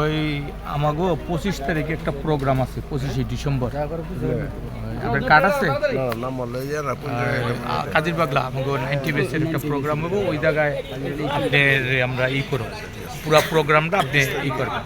ওই আমাগো পঁচিশ তারিখে একটা প্রোগ্রাম আছে পঁচিশে ডিসেম্বর। আপনার কার্ড আছে? কাজীর বাগলা আমাকে নাইনটি বেসের একটা প্রোগ্রাম হব ওই জায়গায় আপনার আমরা ই করব। পুরো প্রোগ্রামটা আপনি ই করবেন।